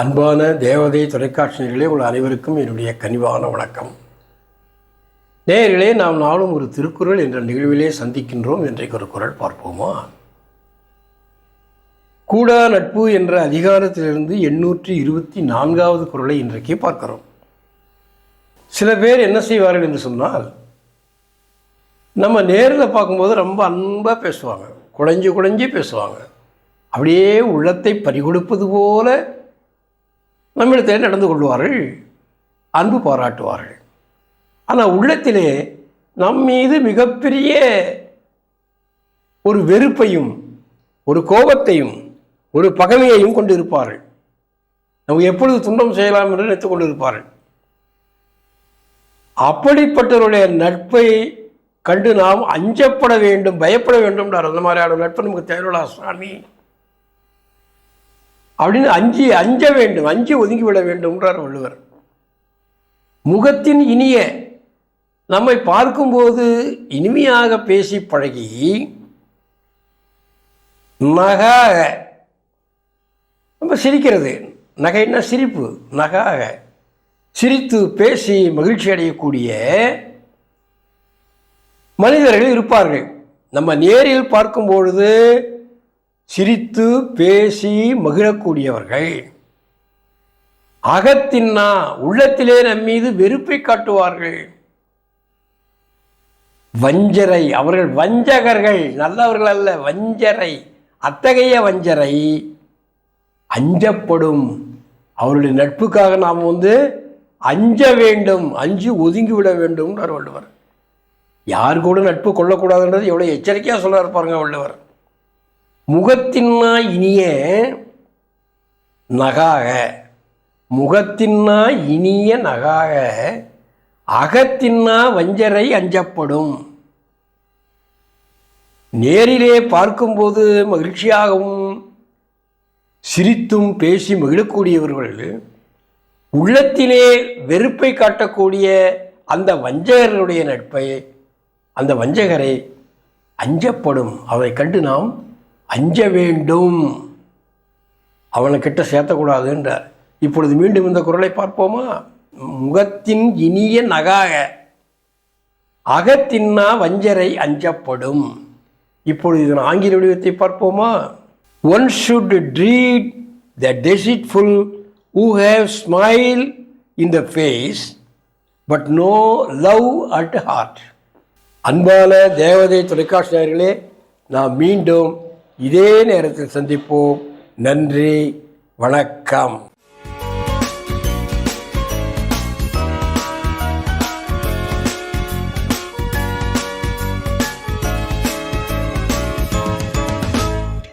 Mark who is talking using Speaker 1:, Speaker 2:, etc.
Speaker 1: அன்பான தேவதை தொலைக்காட்சியர்களே உங்கள் அனைவருக்கும் என்னுடைய கனிவான வணக்கம். நேரிலே நாம் நாளும் ஒரு திருக்குறள் என்ற நிகழ்விலே சந்திக்கின்றோம் இன்றைக்கு ஒரு குரல் பார்ப்போமா? கூடா நட்பு என்ற அதிகாரத்திலிருந்து எண்ணூற்றி இருபத்தி நான்காவது குரலை இன்றைக்கு பார்க்கிறோம். சில பேர் என்ன செய்வார்கள் என்று சொன்னால் நம்ம நேரில் பார்க்கும்போது ரொம்ப அன்பாக பேசுவாங்க குழஞ்சி குழஞ்சி பேசுவாங்க. அப்படியே உள்ளத்தை பறிகொடுப்பது போல நம்மிடத்தில் நடந்து கொள்வார்கள் அன்பு பாராட்டுவார்கள். ஆனால் உள்ளத்திலே நம் மீது மிகப்பெரிய ஒரு வெறுப்பையும் ஒரு கோபத்தையும் ஒரு பகைமையையும் கொண்டு இருப்பார்கள் நம்ம எப்பொழுது துன்பம் செய்யலாம் என்று நினைத்துக் கொண்டிருப்பார்கள். அப்படிப்பட்டவருடைய நட்பை கண்டு நாம் அஞ்சப்பட வேண்டும் பயப்பட வேண்டும் அந்த மாதிரியான நட்பு நமக்கு தேவையில்லா சுவாமி. அப்படின்னு அஞ்சு அஞ்ச வேண்டும் அஞ்சு ஒதுங்கிவிட வேண்டும்ன்றார் வள்ளுவர். முகத்தின் இனிய நம்மை பார்க்கும்போது இனிமையாக பேசி பழகி நகாக நம்ம சிரிக்கிறது. நகைன்னா சிரிப்பு நகாக சிரித்து பேசி மகிழ்ச்சி அடையக்கூடிய மனிதர்கள் இருப்பார்கள். நம்ம நேரில் பார்க்கும் பொழுது சிரித்து பேசி மகிழக்கூடியவர்கள். அகத்தின்னா உள்ளத்திலே நம் மீது வெறுப்பை காட்டுவார்கள். வஞ்சரை அவர்கள் வஞ்சகர்கள் நல்லவர்கள் அல்ல வஞ்சரை அத்தகைய வஞ்சரை அஞ்சப்படும். அவருடைய நட்புக்காக நாம் வந்து அஞ்ச வேண்டும் அஞ்சு ஒதுங்கி விட வேண்டும் வள்ளுவர். யார் கூட நட்பு கொள்ளக்கூடாதுன்றது எவ்வளோ எச்சரிக்கையாக சொல்கிறார் பாருங்க வள்ளுவர். முகத்தின்னா இனிய நகாக முகத்தின்னா இனிய நகாக அகத்தின்னா வஞ்சரை அஞ்சப்படும். நேரிலே பார்க்கும்போது மகிழ்ச்சியாகவும் சிரித்தும் பேசி மகிழக்கூடியவர்கள் உள்ளத்திலே வெறுப்பை காட்டக்கூடிய அந்த வஞ்சகர்களுடைய நட்பை அந்த வஞ்சகரை அஞ்சப்படும். அவரை கண்டு நாம் அஞ்ச வேண்டும். அவனை சேர்த்தக்கூடாதுன்றார். இப்பொழுது மீண்டும் இந்த குரலை பார்ப்போமா? முகத்தின் இனிய நகாக. அகத்தின்னா வஞ்சரை அஞ்சப்படும். இப்பொழுது இதன் ஆங்கில வடிவத்தை பார்ப்போமா? One should treat the deceitful who have smile in the face but no love at heart அன்பான தேவதை தொலைக்காட்சி நேயர்களே நாம் மீண்டும் இதே நேரத்தில் சந்திப்போம். நன்றி. வணக்கம்.